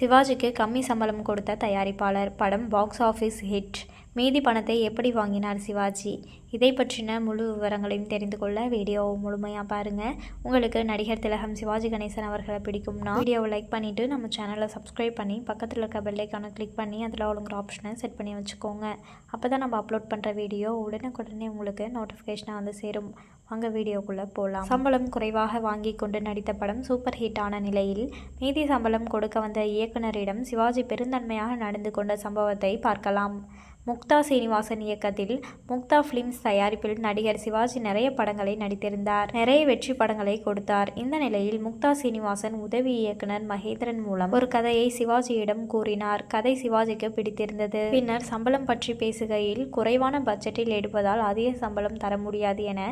சிவாஜிக்கு கம்மி சம்பளம் கொடுத்த தயாரிப்பாளர் படம் பாக்ஸ் ஆஃபீஸ் ஹிட் மீதி பணத்தை எப்படி வாங்கினார் சிவாஜி? இதை பற்றின முழு விவரங்களையும் தெரிந்து கொள்ள வீடியோ முழுமையாக பாருங்கள் உங்களுக்கு நடிகர் திலகம் சிவாஜி கணேசன் அவர்களை பிடிக்கும்னா வீடியோவை லைக் பண்ணிவிட்டு நம்ம சேனலை சப்ஸ்கிரைப் பண்ணி பக்கத்தில் இருக்க பெல்லைக்கான கிளிக் பண்ணி அதில் ஒழுங்குற ஆப்ஷனை செட் பண்ணி வச்சுக்கோங்க. அப்போ தான் நம்ம அப்லோட் பண்ணுற வீடியோ உடனுக்குடனே உங்களுக்கு நோட்டிஃபிகேஷனாக வந்து சேரும். வாங்க வீடியோக்குள்ளே போகலாம் சம்பளம் குறைவாக வாங்கி கொண்டு நடித்த படம் சூப்பர் ஹிட் ஆன நிலையில் மீதி சம்பளம் கொடுக்க வந்த இயக்குனரிடம் சிவாஜி பெருந்தன்மையாக நடந்து கொண்ட சம்பவத்தை பார்க்கலாம். முக்தா சீனிவாசன் இயக்கத்தில் முக்தா ஃபிலிம்ஸ் தயாரிப்பில் நடிகர் சிவாஜி நிறைய படங்களை நடித்திருந்தார். நிறைய வெற்றி படங்களை கொடுத்தார். இந்த நிலையில் முக்தா சீனிவாசன் உதவி இயக்குனர் மகேந்திரன் மூலம் ஒரு கதையை சிவாஜியிடம் கூறினார். கதை சிவாஜிக்கு பிடித்திருந்தது. பின்னர் சம்பளம் பற்றி பேசுகையில் குறைவான பட்ஜெட்டில் எடுப்பதால் அதிக சம்பளம் தர முடியாது என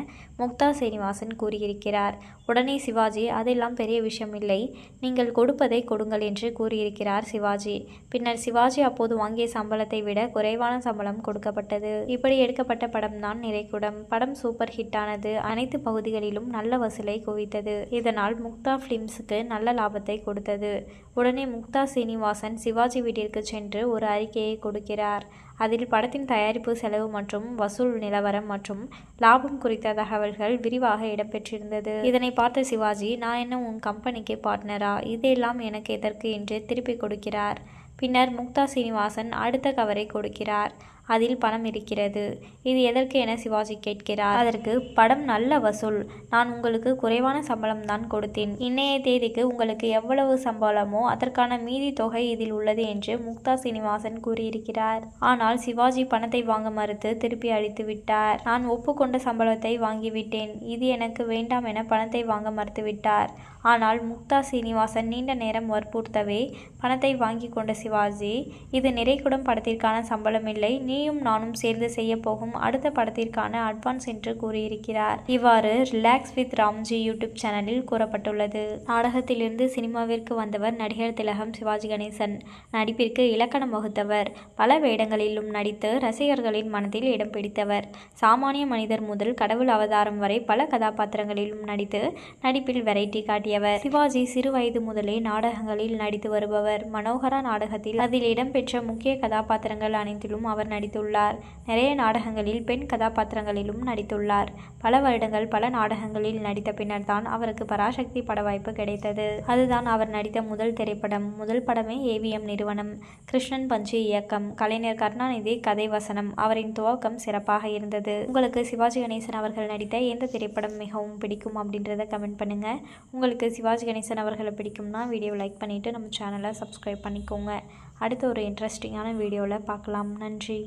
முக்தா சீனிவாசன் கூறியிருக்கிறார். உடனே சிவாஜி அதெல்லாம் பெரிய விஷயம் இல்லை. நீங்கள் கொடுப்பதை கொடுங்கள் என்று கூறியிருக்கிறார் சிவாஜி. பின்னர் சிவாஜி அப்போது வாங்கிய சம்பளத்தை விட குறைவான சம்பளம் கொடுக்கப்பட்டது. இப்படி எடுக்கப்பட்ட படம் தான் நிறைக்குடம் படம் சூப்பர் ஹிட் ஆனது அனைத்து பகுதிகளிலும் நல்ல வசூலை குவித்தது. இதனால் முக்தா பிலிம்ஸுக்கு நல்ல லாபத்தை கொடுத்தது. உடனே முக்தா சீனிவாசன் சிவாஜி வீட்டிற்கு சென்று ஒரு அறிக்கையை கொடுக்கிறார். அதில் படத்தின் தயாரிப்பு செலவு மற்றும் வசூல் நிலவரம் மற்றும் லாபம் குறித்த தகவல்கள் விரிவாக இடம்பெற்றிருந்தது. இதனை பார்த்த சிவாஜி நான் என்ன உன் கம்பெனிக்கு பார்ட்னரா இதெல்லாம் எனக்கு எதற்கு? என்று திருப்பி கொடுக்கிறார். பின்னர் முக்தா சீனிவாசன் அடுத்த கவரை கொடுக்கிறார். அதில் பணம் இருக்கிறது. இது எதற்கு என சிவாஜி கேட்கிறார். அதற்கு படம் நல்ல வசூல். நான் உங்களுக்கு குறைவான சம்பளம் தான் கொடுத்தேன். இன்னைய தேதிக்கு உங்களுக்கு எவ்வளவு சம்பளமோ அதற்கான மீதி தொகை இதில் உள்ளது என்று முக்தா சீனிவாசன் கூறியிருக்கிறார். ஆனால் சிவாஜி பணத்தை வாங்க மறுத்து திருப்பி அளித்து விட்டார். நான் ஒப்புக்கொண்ட சம்பளத்தை வாங்கிவிட்டேன். இது எனக்கு வேண்டாம் என பணத்தை வாங்க மறுத்துவிட்டார் ஆனால் முக்தா சீனிவாசன் நீண்ட நேரம் வற்புறுத்தவே பணத்தை வாங்கி கொண்ட சிவாஜி இது நிறைகுடம் படத்திற்கான சம்பளம் இல்லை நீ நீயும் நானும் சேர்ந்து செய்ய போகும் அடுத்த படத்திற்கான அட்வான்ஸ் என்று கூறியிருக்கிறார். இவ்வாறு ரிலாக்ஸ் வித் ராம்ஜி யூடியூப் சேனலில் கூறப்பட்டுள்ளது. நாடகத்திலிருந்து சினிமாவிற்கு வந்தவர் நடிகர் திலகம் சிவாஜி கணேசன். நடிப்பிற்கு இலக்கணம் வகுத்தவர். பல வேடங்களிலும் நடித்து ரசிகர்களின் மனதில் இடம் பிடித்தவர். சாமானிய மனிதர் முதல் கடவுள் அவதாரம் வரை பல கதாபாத்திரங்களிலும் நடித்து நடிப்பில் வெரைட்டி காட்டியவர். சிவாஜி சிறு வயது முதலே நாடகங்களில் நடித்து வருபவர். மனோகரா நாடகத்தில் அதில் இடம்பெற்ற முக்கிய கதாபாத்திரங்கள் அனைத்திலும் அவர் நடித்துள்ளார். நிறைய நாடகங்களில் பெண் கதாபாத்திரங்களிலும் நடித்துள்ளார். பல வருடங்கள் பல நாடகங்களில் நடித்த பின்னர் தான் அவருக்கு பராசக்தி பட வாய்ப்பு கிடைத்தது. அதுதான் அவர் நடித்த முதல் திரைப்படம். முதல் படமே ஏவிஎம் நிறுவனம். கிருஷ்ணன் பஞ்சு இயக்கம். கலைஞர் கருணாநிதி கதை வசனம். அவரின் துவக்கம் சிறப்பாக இருந்தது. உங்களுக்கு சிவாஜி கணேசன் அவர்கள் நடித்த எந்த திரைப்படம் மிகவும் பிடிக்கும் அப்படின்றத கமெண்ட் பண்ணுங்க. உங்களுக்கு சிவாஜி கணேசன் அவர்களை பிடிக்கும்னா வீடியோ லைக் பண்ணிவிட்டு நம்ம சேனலை சப்ஸ்கிரைப் பண்ணிக்கோங்க. அடுத்த ஒரு இன்ட்ரெஸ்டிங்கான வீடியோவில் பார்க்கலாம். நன்றி.